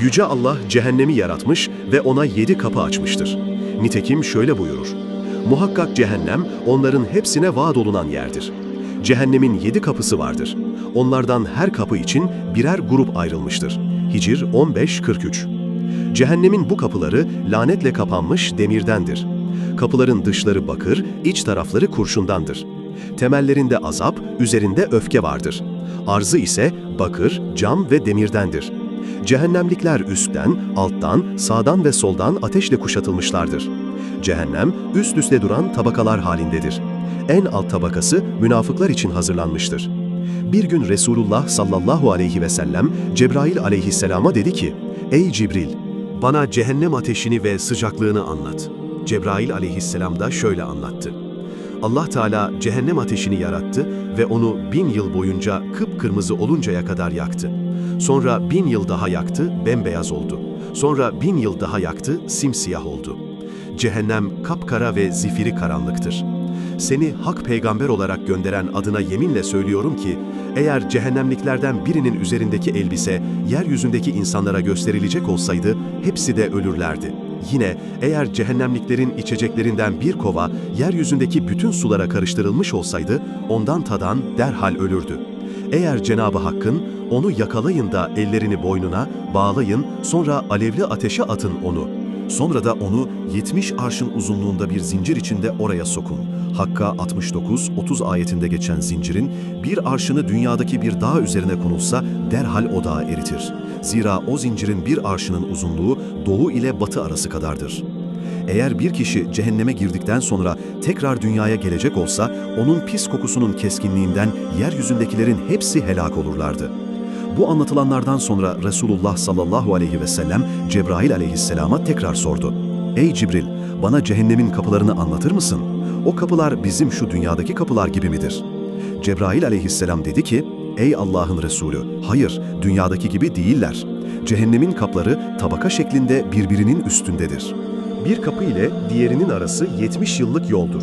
Yüce Allah cehennemi yaratmış ve ona yedi kapı açmıştır. Nitekim şöyle buyurur. Muhakkak cehennem onların hepsine vaat olunan yerdir. Cehennemin yedi kapısı vardır. Onlardan her kapı için birer grup ayrılmıştır. Hicr 15-43 Cehennemin bu kapıları lanetle kapanmış demirdendir. Kapıların dışları bakır, iç tarafları kurşundandır. Temellerinde azap, üzerinde öfke vardır. Arzı ise bakır, cam ve demirdendir. Cehennemlikler üstten, alttan, sağdan ve soldan ateşle kuşatılmışlardır. Cehennem üst üste duran tabakalar halindedir. En alt tabakası münafıklar için hazırlanmıştır. Bir gün Resulullah sallallahu aleyhi ve sellem Cebrail aleyhisselama dedi ki, Ey Cibril, bana cehennem ateşini ve sıcaklığını anlat. Cebrail aleyhisselam da şöyle anlattı. Allah Teala cehennem ateşini yarattı ve onu bin yıl boyunca kıpkırmızı oluncaya kadar yaktı. Sonra bin yıl daha yaktı, bembeyaz oldu. Sonra bin yıl daha yaktı, simsiyah oldu. Cehennem kapkara ve zifiri karanlıktır. Seni hak peygamber olarak gönderen adına yeminle söylüyorum ki, eğer cehennemliklerden birinin üzerindeki elbise yeryüzündeki insanlara gösterilecek olsaydı, hepsi de ölürlerdi. Yine eğer cehennemliklerin içeceklerinden bir kova yeryüzündeki bütün sulara karıştırılmış olsaydı, ondan tadan derhal ölürdü. Eğer Cenabı Hakk'ın onu yakalayın da ellerini boynuna bağlayın, sonra alevli ateşe atın onu. Sonra da onu 70 arşın uzunluğunda bir zincir içinde oraya sokun. Hakka 69-30 ayetinde geçen zincirin bir arşını dünyadaki bir dağ üzerine konulsa derhal o dağı eritir. Zira o zincirin bir arşının uzunluğu doğu ile batı arası kadardır. Eğer bir kişi cehenneme girdikten sonra tekrar dünyaya gelecek olsa, onun pis kokusunun keskinliğinden yeryüzündekilerin hepsi helak olurlardı. Bu anlatılanlardan sonra Resulullah sallallahu aleyhi ve sellem Cebrail aleyhisselama tekrar sordu. Ey Cibril, bana cehennemin kapılarını anlatır mısın? O kapılar bizim şu dünyadaki kapılar gibi midir? Cebrail aleyhisselam dedi ki, Ey Allah'ın Resulü, hayır, dünyadaki gibi değiller. Cehennemin kapları tabaka şeklinde birbirinin üstündedir. Bir kapı ile diğerinin arası 70 yıllık yoldur.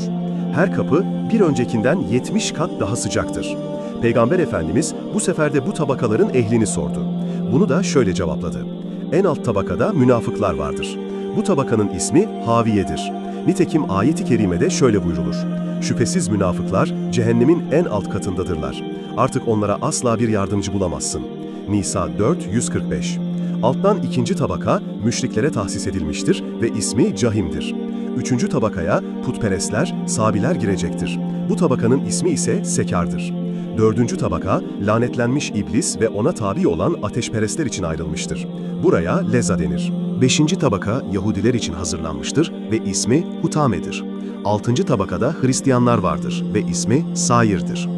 Her kapı bir öncekinden 70 kat daha sıcaktır. Peygamber Efendimiz bu sefer de bu tabakaların ehlini sordu. Bunu da şöyle cevapladı. En alt tabakada münafıklar vardır. Bu tabakanın ismi Haviye'dir. Nitekim ayeti kerimede şöyle buyrulur. Şüphesiz münafıklar cehennemin en alt katındadırlar. Artık onlara asla bir yardımcı bulamazsın. Nisa 4, 145 Alttan ikinci tabaka müşriklere tahsis edilmiştir ve ismi Cahim'dir. Üçüncü tabakaya putperestler, sabiler girecektir. Bu tabakanın ismi ise Sekar'dır. Dördüncü tabaka lanetlenmiş iblis ve ona tabi olan ateşperestler için ayrılmıştır. Buraya Leza denir. Beşinci tabaka Yahudiler için hazırlanmıştır ve ismi Hutame'dir. Altıncı tabakada Hristiyanlar vardır ve ismi Sair'dir.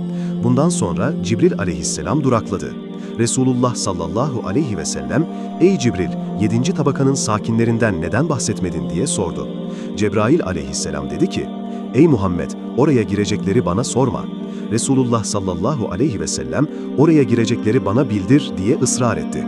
Bundan sonra Cibril aleyhisselam durakladı. Resulullah sallallahu aleyhi ve sellem, ''Ey Cibril, yedinci tabakanın sakinlerinden neden bahsetmedin?'' diye sordu. Cebrail aleyhisselam dedi ki, ''Ey Muhammed, oraya girecekleri bana sorma.'' Resulullah sallallahu aleyhi ve sellem, ''Oraya girecekleri bana bildir.'' diye ısrar etti.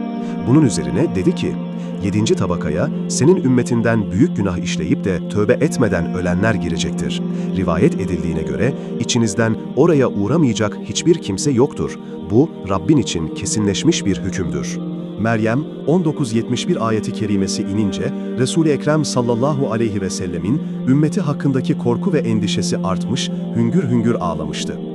Bunun üzerine dedi ki, Yedinci tabakaya senin ümmetinden büyük günah işleyip de tövbe etmeden ölenler girecektir. Rivayet edildiğine göre içinizden oraya uğramayacak hiçbir kimse yoktur. Bu Rabbin için kesinleşmiş bir hükümdür. Meryem 1971 ayeti kerimesi inince Resul-i Ekrem sallallahu aleyhi ve sellemin ümmeti hakkındaki korku ve endişesi artmış, hüngür hüngür ağlamıştı.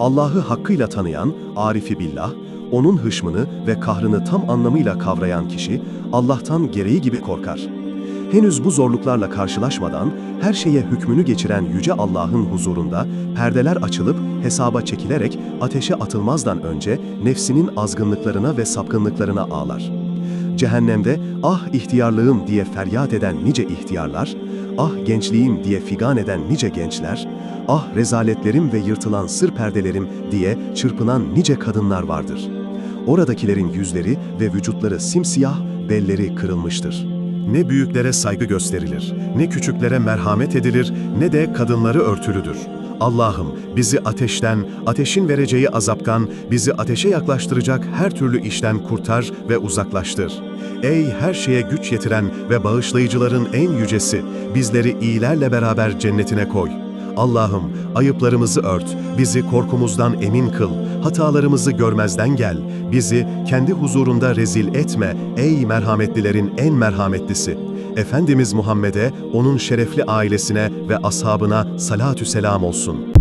Allah'ı hakkıyla tanıyan, arifi billah, onun hışmını ve kahrını tam anlamıyla kavrayan kişi Allah'tan gereği gibi korkar. Henüz bu zorluklarla karşılaşmadan her şeye hükmünü geçiren Yüce Allah'ın huzurunda perdeler açılıp hesaba çekilerek ateşe atılmazdan önce nefsinin azgınlıklarına ve sapkınlıklarına ağlar. Cehennemde ah ihtiyarlığım diye feryat eden nice ihtiyarlar, ah gençliğim diye figan eden nice gençler, ah rezaletlerim ve yırtılan sır perdelerim diye çırpınan nice kadınlar vardır. Oradakilerin yüzleri ve vücutları simsiyah, belleri kırılmıştır. Ne büyüklere saygı gösterilir, ne küçüklere merhamet edilir, ne de kadınları örtülüdür. Allah'ım bizi ateşten, ateşin vereceği azaptan, bizi ateşe yaklaştıracak her türlü işten kurtar ve uzaklaştır. Ey her şeye güç yetiren ve bağışlayıcıların en yücesi, bizleri iyilerle beraber cennetine koy. Allah'ım ayıplarımızı ört, bizi korkumuzdan emin kıl, hatalarımızı görmezden gel, bizi kendi huzurunda rezil etme ey merhametlilerin en merhametlisi. Efendimiz Muhammed'e, onun şerefli ailesine ve ashabına salatü selam olsun.